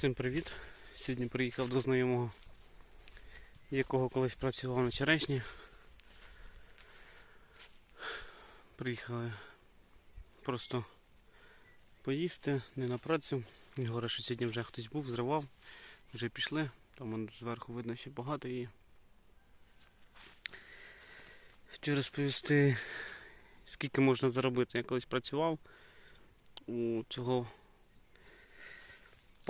Всім привіт! Сьогодні приїхав до знайомого, якого колись працював на черешні. Приїхали просто поїсти, не на працю. Говорить, що сьогодні вже хтось був, зривав, вже пішли, там зверху видно ще багато її. Хочу розповісти, скільки можна заробити. Я колись працював у цього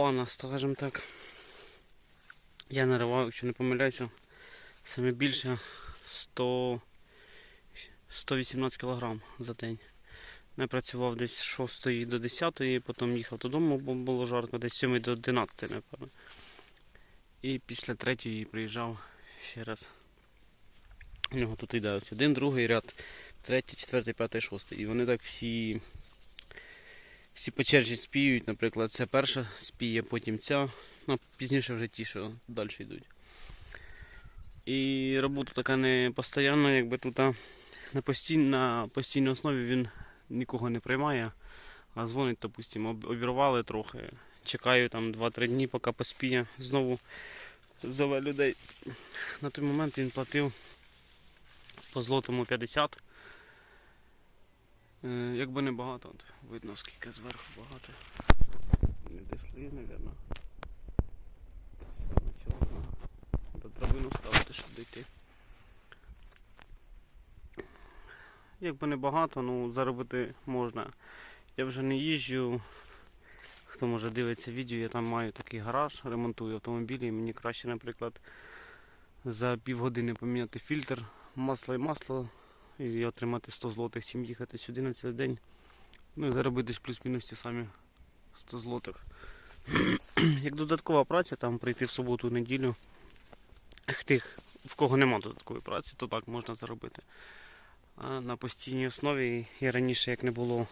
пана, скажімо так. Я наривав, якщо не помиляюся, саме більше 100, 118 кг за день. Я працював десь з 6 до 10, потім їхав додому, бо було жарко, десь з 7 до 11, напевно. І після 3 приїжджав ще раз. У нього тут йде ось один, другий ряд, третій, четвертий, п'ятий, шостий. І вони так всі всі по черзі спіють, наприклад, це перша спіє, потім ця, ну пізніше вже ті, що далі йдуть. І робота така не постійна, якби тут на, постійній, на постійній основі він нікого не приймає, а дзвонить, допустимо, обірвали трохи. Чекаю там 2-3 дні, поки поспіє, знову зове людей. На той момент він платив по злотому 50. Е, Якби не багато, от видно скільки зверху багато. Не десли, мабуть. До драбину ставити, щоб дійти. Якби не багато, ну заробити можна. Я вже не їжджу. Хто може дивиться відео, я там маю такий гараж, ремонтую автомобілі. і Мені краще, наприклад, за півгодини поміняти фільтр, масло і масло і отримати 100 злотих, чим їхати сюди на цілий день. Ну і заробити плюс-мінус ті самі 100 злотих. Як додаткова праця, там прийти в суботу, неділю. Тих, в кого нема додаткової праці, то так можна заробити. А на постійній основі я раніше, як не було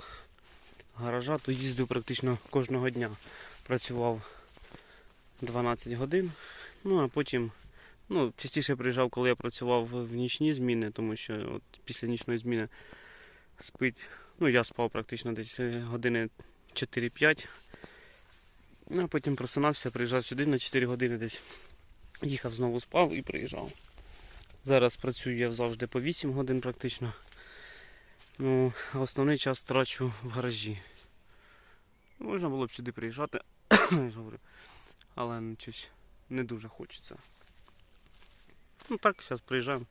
гаража, то їздив практично кожного дня. Працював 12 годин, ну а потім Ну, частіше приїжджав, коли я працював в нічні зміни, тому що от після нічної зміни спить. Ну, я спав практично десь е, години 4-5. Ну, а потім просинався, приїжджав сюди на 4 години десь. Їхав знову спав і приїжджав. Зараз працюю я завжди по 8 годин практично. Ну, а основний час трачу в гаражі. Можна було б сюди приїжджати, але ну, не дуже хочеться. Ну так, зараз приїжджаємо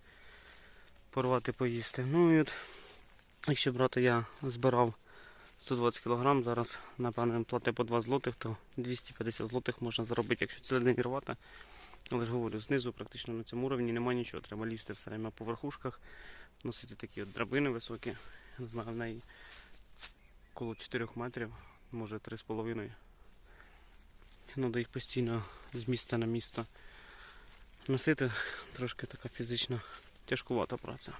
порвати поїсти. Ну і от, якщо брати, я збирав 120 кг, зараз, напевно, плати по 2 злотих, то 250 злотих можна заробити, якщо цілий день рвати. Але ж говорю, знизу практично на цьому уровні немає нічого. Треба лізти все время по верхушках, носити такі от драбини високі. Не знаю, в неї коло 4 метрів, може 3,5. Треба їх постійно з місця на місце носити трошки така фізично тяжкувата праця.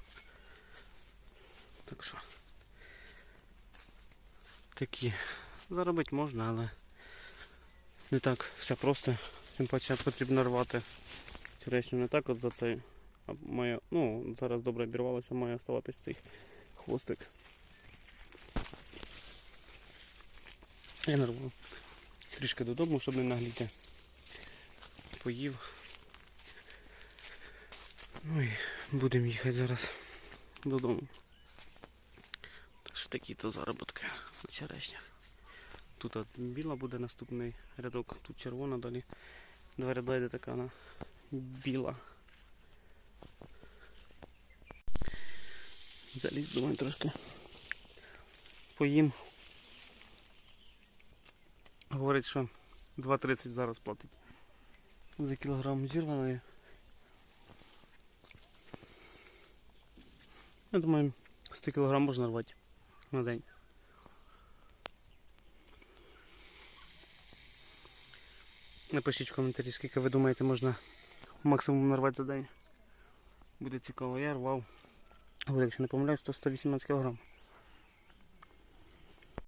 Так що такі заробити можна, але не так все просто. Тим паче потрібно рвати черешню не так от за цей. А має, ну, зараз добре обірвалося, має оставатись цей хвостик. Я нарвав трішки додому, щоб не нагліти. Поїв. Ну і будемо їхати зараз додому. Такі то заробітки на черешнях. Тут біла буде наступний рядок, тут червона далі. Два ряда йде така вона біла. Заліз, думаю, трошки поїм. Говорить, що 2,30 зараз платить за кілограм зірваної. Я думаю, 100 кг можна рвати на день. Напишіть в коментарі, скільки ви думаєте можна максимум нарвати за день. Буде цікаво, я рвав. Якщо не помиляюсь, то 118 кг.